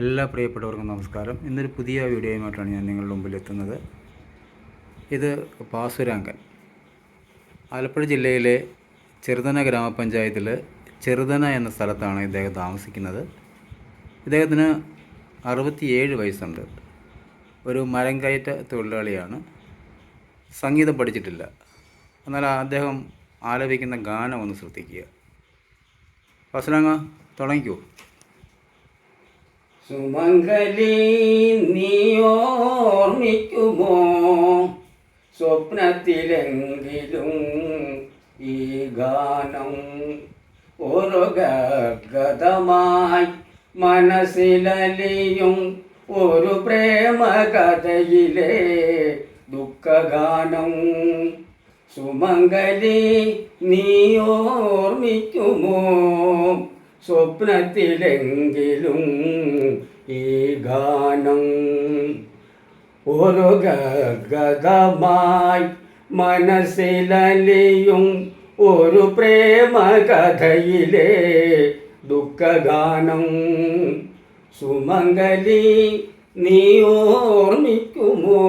എല്ലാ പ്രിയപ്പെട്ടവർക്കും നമസ്കാരം. ഇന്നൊരു പുതിയ വീഡിയോയുമായിട്ടാണ് ഞാൻ നിങ്ങളുടെ മുമ്പിൽ എത്തുന്നത്. ഇത് പാസുരാങ്കൻ. ആലപ്പുഴ ജില്ലയിലെ ചെറുതന ഗ്രാമപഞ്ചായത്തിൽ ചെറുതന എന്ന സ്ഥലത്താണ് ഇദ്ദേഹം താമസിക്കുന്നത്. ഇദ്ദേഹത്തിന് അറുപത്തിയേഴ് വയസ്സുണ്ട്. ഒരു മരം കയറ്റ തൊഴിലാളിയാണ്. സംഗീതം പഠിച്ചിട്ടില്ല. എന്നാൽ അദ്ദേഹം ആലപിക്കുന്ന ഗാനം ഒന്ന് ശ്രദ്ധിക്കുക. പാസുരാങ്ക തുടങ്ങിക്കോ. സുമംഗലി നീയോർമ്മിക്കുമോ സ്വപ്നത്തിലെങ്കിലും ഈ ഗാനം ഒരു ഗദ്ഗതമായി മനസ്സിലലിയും ഒരു പ്രേമകഥയിലെ ദുഃഖഗാനം. സുമംഗലി നീയോർമ്മിക്കുമോ സ്വപ്നത്തിലെങ്കിലും ഈ ഗാനം ഒരു ഗദ്ഗതമായി മനസ്സിലലിയും ഒരു പ്രേമകഥയിലെ ദുഃഖഗാനം. സുമംഗലി നീ ഓർമ്മിക്കുമോ?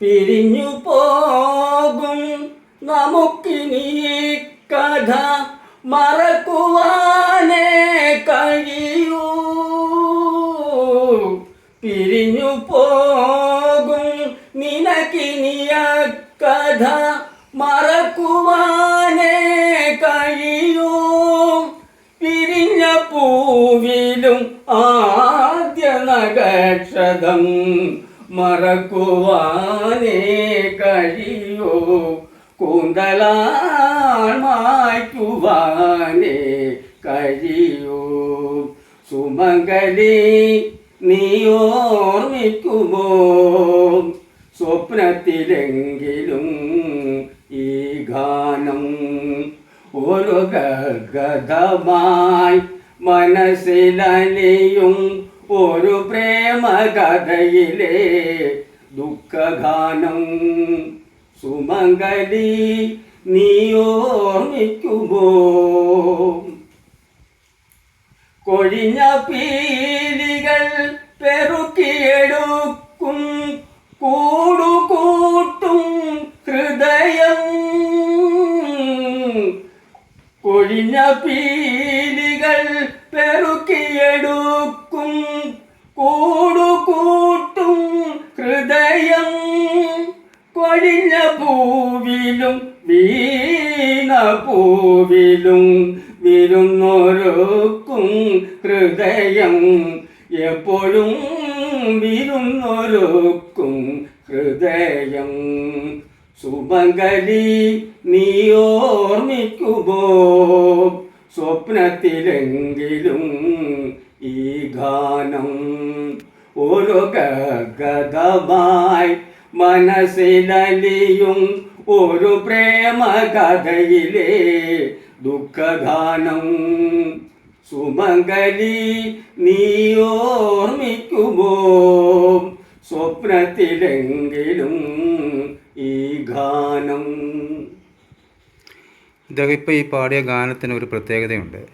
പിരിഞ്ഞു പോകും നമുക്കിനി കഥ മറക്കുവാനേ കഴിയൂ. പിരിഞ്ഞു പോകും നിനക്കിനിയ കഥ മറക്കുവാനേ കഴിയൂ. പിരിഞ്ഞ പൂവിലും ആദ്യ നഗക്ഷതം മറക്കുവാനേ കഴിയോ. കൂന്തലാൽ മായ്ക്കുവാനേ കഴിയോ. സുമംഗലി നീ ഓർമ്മിക്കുമോ? സ്വപ്നത്തിലെങ്കിലും ഈ ഗാനം ഒരു ഗദ്ഗതമായി മനസ്സിലലിയും ഒരു പ്രേമകഥയിലെ ദുഃഖഗാനം. സുമംഗലി നീ കൊഴിഞ്ഞ പീലികൾ പെറുക്കിയെടുക്കും കൂടുകൂട്ടും ഹൃദയം. കൊഴിഞ്ഞ പീലികൾ പെറുക്കിയെടുക്കും കൂടുകൂട്ടും പൂവിലും വിരുന്നൊരുക്കും ഹൃദയം എപ്പോഴും വിരുന്നൊരുക്കും ഹൃദയം. സുമംഗലി നീ ഓർമ്മിക്കുമോ? സ്വപ്നത്തിലെങ്കിലും ഈ ഗാനം ഒരു ഗദ്ഗതമായി മനസ്സിലലിയും ഒരു പ്രേമ കഥയിലെ ദുഃഖഗാനം. സുമംഗലി നീയോർമ്മിക്കുമോ സ്വപ്നത്തിലെങ്കിലും ഈ ഗാനം. ഇദ്ദേഹം ഇപ്പോൾ ഈ പാടിയ ഗാനത്തിന് ഒരു പ്രത്യേകതയുണ്ട്.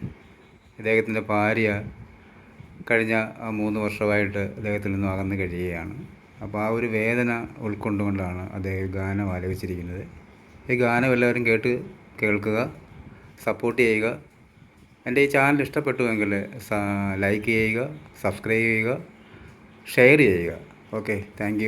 ഇദ്ദേഹത്തിന്റെ ഭാര്യ കഴിഞ്ഞ മൂന്ന് വർഷമായിട്ട് അദ്ദേഹത്തിൽ നിന്നും അകന്നു കഴിയുകയാണ്. അപ്പോൾ ആ ഒരു വേദന ഉൾക്കൊണ്ടുകൊണ്ടാണ് അദ്ദേഹം ഗാനം ആലപിച്ചിരിക്കുന്നത്. ഈ ഗാനം എല്ലാവരും കേട്ട് കേൾക്കുക സപ്പോർട്ട് ചെയ്യുക. എന്റെ ഈ ചാനൽ ഇഷ്ടപ്പെട്ടുവെങ്കിൽ ലൈക്ക് ചെയ്യുക സബ്സ്ക്രൈബ് ചെയ്യുക ഷെയർ ചെയ്യുക. Okay thank